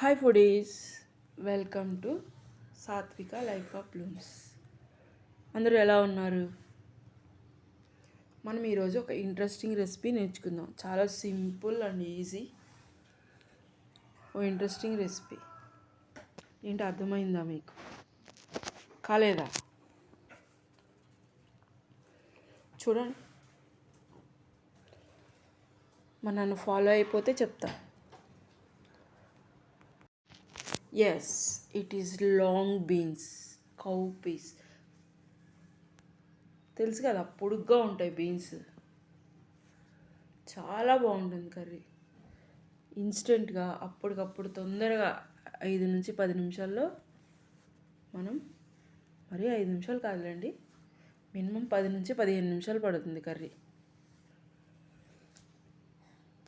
Hi foodies welcome to Satvika life of blooms అందరూ ఎలా ఉన్నారు? మనం ఈరోజు ఒక ఇంట్రెస్టింగ్ రెసిపీ నేర్చుకుందాం. చాలా సింపుల్ అండ్ ఈజీ ఓ ఇంట్రెస్టింగ్ రెసిపీ ఏంటి అర్థమైందా మీకు? కాలేదా? చూడండి. మరి నన్ను ఫాలో అయిపోతే చెప్తాను yes it is long beans cow peas తెలుసు కదా పొడుగ్గా ఉంటాయి బీన్స్ చాలా బాగుంటుంది కర్రీ. ఇన్స్టెంట్గా అప్పటికప్పుడు తొందరగా ఐదు నుంచి పది నిమిషాల్లో మనం మరి ఐదు నిమిషాలు కాదులేండి మినిమం పది నుంచి పదిహేను నిమిషాలు పడుతుంది కర్రీ.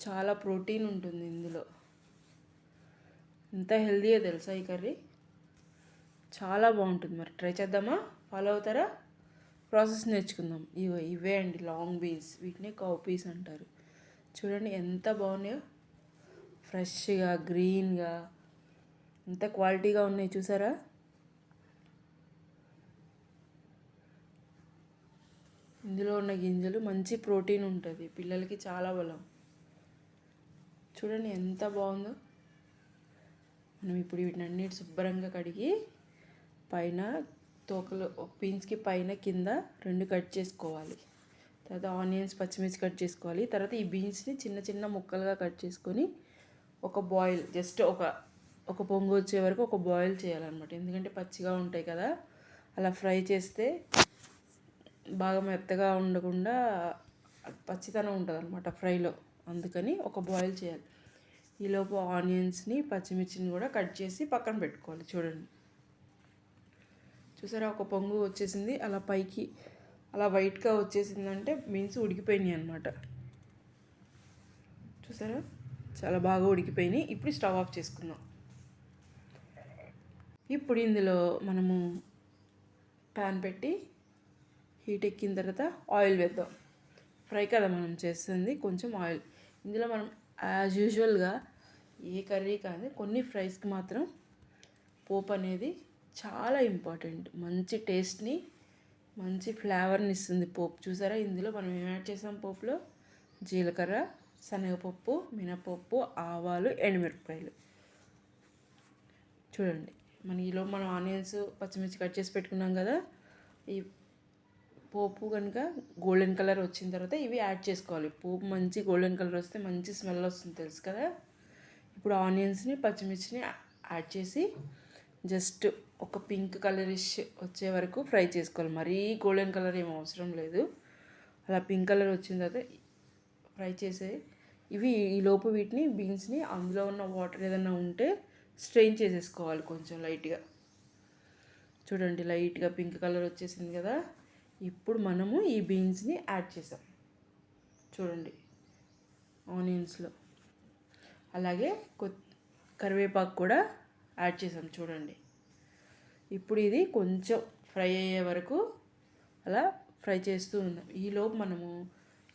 చాలా ప్రోటీన్ ఉంటుంది ఇందులో. ఎంత హెల్దీయో తెలుసా ఈ కర్రీ? చాలా బాగుంటుంది మరి. ట్రై చేద్దామా? ఫాలో అవుతారా? ప్రాసెస్ నేర్చుకుందాం. ఇవే ఇవే అండి లాంగ్ బీన్స్ వీటిని కౌ పీస్ అంటారు. చూడండి ఎంత బాగున్నాయో. ఫ్రెష్గా గ్రీన్గా ఎంత క్వాలిటీగా ఉన్నాయి చూసారా? ఇందులో ఉన్న గింజలు మంచి ప్రోటీన్ ఉంటుంది. పిల్లలకి చాలా బలం. చూడండి ఎంత బాగుందో. మనం ఇప్పుడు వీటిని అన్నిటి శుభ్రంగా కడిగి పైన తోకలు పీన్స్కి పైన కింద రెండు కట్ చేసుకోవాలి. తర్వాత ఆనియన్స్ పచ్చిమిర్చి కట్ చేసుకోవాలి. తర్వాత ఈ బీన్స్ని చిన్న చిన్న ముక్కలుగా కట్ చేసుకొని ఒక బాయిల్ జస్ట్ ఒక ఒక పొంగు వచ్చే వరకు ఒక బాయిల్ చేయాలన్నమాట. ఎందుకంటే పచ్చిగా ఉంటాయి కదా. అలా ఫ్రై చేస్తే బాగా మెత్తగా ఉండకుండా పచ్చితనం ఉంటుంది అనమాట ఫ్రైలో. అందుకని ఒక బాయిల్ చేయాలి. ఈలోపు ఆనియన్స్ని పచ్చిమిర్చిని కూడా కట్ చేసి పక్కన పెట్టుకోవాలి. చూడండి. చూసారా? ఒక పొంగు వచ్చేసింది. అలా పైకి అలా వైట్గా వచ్చేసిందంటే మీన్స్ ఉడికిపోయినాయి అనమాట చూసారా? చాలా బాగా ఉడికిపోయినాయి. ఇప్పుడు స్టవ్ ఆఫ్ చేసుకుందాం. ఇప్పుడు ఇందులో మనము ప్యాన్ పెట్టి హీట్ ఎక్కిన తర్వాత ఆయిల్ వేద్దాం. ఫ్రై కదా మనం చేస్తుంది. కొంచెం ఆయిల్. ఇందులో మనం యాజ్ యూజువల్గా ఏ కర్రీ కాదు కొన్ని ఫ్రైస్కి మాత్రం పోపు అనేది చాలా ఇంపార్టెంట్ మంచి టేస్ట్ని మంచి ఫ్లేవర్ని ఇస్తుంది పోపు. చూసారా? ఇందులో మనం ఏం యాడ్ చేసాం పోపులో? జీలకర్ర శనగపప్పు మినపప్పు ఆవాలు ఎండుమిరపకాయలు. చూడండి. మన ఈలో మనం ఆనియన్స్ పచ్చిమిర్చి కట్ చేసి పెట్టుకున్నాం కదా ఈ పోపు కనుక గోల్డెన్ కలర్ వచ్చిన తర్వాత ఇవి యాడ్ చేసుకోవాలి. పోపు మంచి గోల్డెన్ కలర్ వస్తే మంచి స్మెల్ వస్తుంది తెలుసు కదా? ఇప్పుడు ఆనియన్స్ని పచ్చిమిర్చిని యాడ్ చేసి జస్ట్ ఒక పింక్ కలరిష్ వచ్చే వరకు ఫ్రై చేసుకోవాలి. మరీ గోల్డెన్ కలర్ ఏం అవసరం లేదు. అలా పింక్ కలర్ వచ్చిన తర్వాత ఫ్రై చేసే ఇవి ఈ లోపు వీటిని బీన్స్ని అందులో ఉన్న వాటర్ ఏదైనా ఉంటే స్ట్రెయిన్ చేసేసుకోవాలి కొంచెం లైట్గా. చూడండి లైట్గా పింక్ కలర్ వచ్చేసింది కదా. ఇప్పుడు మనము ఈ బీన్స్ని యాడ్ చేసాం. చూడండి ఆనియన్స్లో. అలాగే కొత్ కరివేపాకు కూడా యాడ్ చేసాం చూడండి. ఇప్పుడు ఇది కొంచెం ఫ్రై అయ్యే వరకు అలా ఫ్రై చేస్తూ ఉందాం. ఈలోపు మనము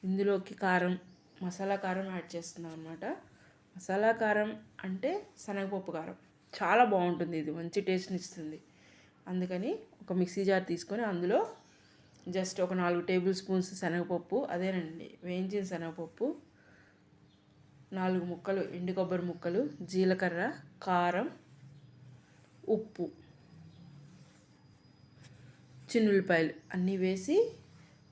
ఇందులోకి కారం మసాలా కారం యాడ్ చేస్తున్నాం అనమాట మసాలా కారం అంటే శనగపప్పు కారం. చాలా బాగుంటుంది ఇది మంచి టేస్ట్ని ఇస్తుంది. అందుకని ఒక మిక్సీ జార్ తీసుకొని అందులో జస్ట్ ఒక నాలుగు టేబుల్ స్పూన్స్ శనగపప్పు అదేనండి వేయించిన శనగపప్పు నాలుగు ముక్కలు ఎండు కొబ్బరి ముక్కలు జీలకర్ర కారం ఉప్పు చిన్నుల్లిపాయలు అన్నీ వేసి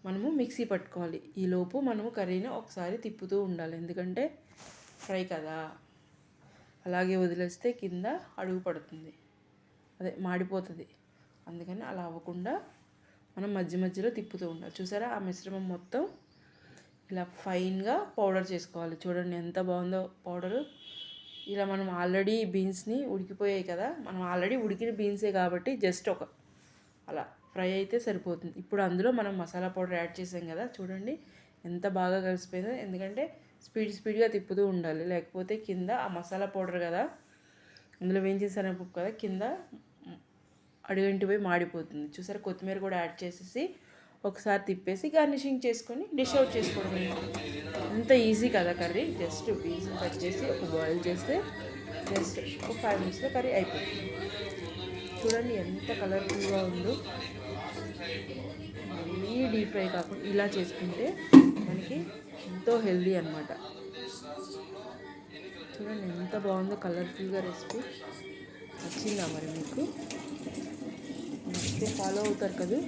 మనము మిక్సీ పట్టుకోవాలి. ఈలోపు మనము కర్రీని ఒకసారి తిప్పుతూ ఉండాలి. ఎందుకంటే ఫ్రై కదా. అలాగే వదిలేస్తే కింద అడుగు పడుతుంది. అదే మాడిపోతుంది. అందుకని అలా అవ్వకుండా మనం మధ్య మధ్యలో తిప్పుతూ ఉండాలి. చూసారా ఆ మిశ్రమం మొత్తం? ఇలా ఫైన్గా పౌడర్ చేసుకోవాలి. చూడండి ఎంత బాగుందో పౌడరు. ఇలా మనం ఆల్రెడీ బీన్స్ని ఉడికిపోయాయి కదా. మనం ఆల్రెడీ ఉడికిన బీన్సే కాబట్టి జస్ట్ ఒక అలా ఫ్రై అయితే సరిపోతుంది. ఇప్పుడు అందులో మనం మసాలా పౌడర్ యాడ్ చేసాం కదా. చూడండి ఎంత బాగా కలిసిపోయిందో. ఎందుకంటే స్పీడ్ స్పీడ్గా తిప్పుతూ ఉండాలి. లేకపోతే కింద ఆ మసాలా పౌడర్ కదా. అందులో వేయించేసిన పప్పు కదా కింద అడుగంటి పోయి మాడిపోతుంది. చూసారా? కొత్తిమీర కూడా యాడ్ చేసేసి ఒకసారి తిప్పేసి గార్నిషింగ్ చేసుకొని డిష్ అవుట్ చేసుకోవడం అంత ఈజీ కదా కర్రీ. జస్ట్ పీస్ కట్ చేసి ఒక బాయిల్ చేస్తే జస్ట్ ఒక ఫైవ్ మినిట్స్లో కర్రీ అయిపోతుంది. చూడండి ఎంత కలర్ఫుల్గా ఉందో. మళ్ళీ డీప్ ఫ్రై కాకుండా ఇలా చేసుకుంటే మనకి ఎంతో హెల్దీ అనమాట చూడండి ఎంత బాగుందో కలర్ఫుల్గా రెసిపీ నచ్చిందా మరి మీకు? నచ్చితే ఫాలో అవుతారు కదా.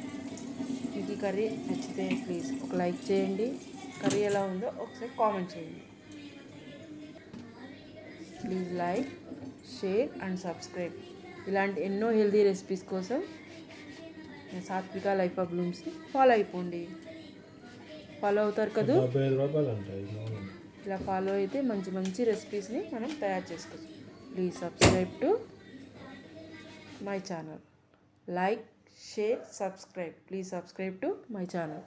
మీకు ఈ కర్రీ నచ్చితే ప్లీజ్ ఒక లైక్ చేయండి. కర్రీ ఎలా ఉందో ఒకసారి కామెంట్ చేయండి. Please like share and subscribe. ఇలాంటి ఎన్నో హెల్తీ రెసిపీస్ కోసం సాత్విక లైఫ్ ఆఫ్ బ్లూమ్స్ని ఫాలో అయిపోండి. ఫాలో అవుతారు కదా? ఇలా ఫాలో అయితే మంచి మంచి రెసిపీస్ని మనం తయారు చేసుకోవచ్చు. Please subscribe to my channel. Like share subscribe please subscribe to my channel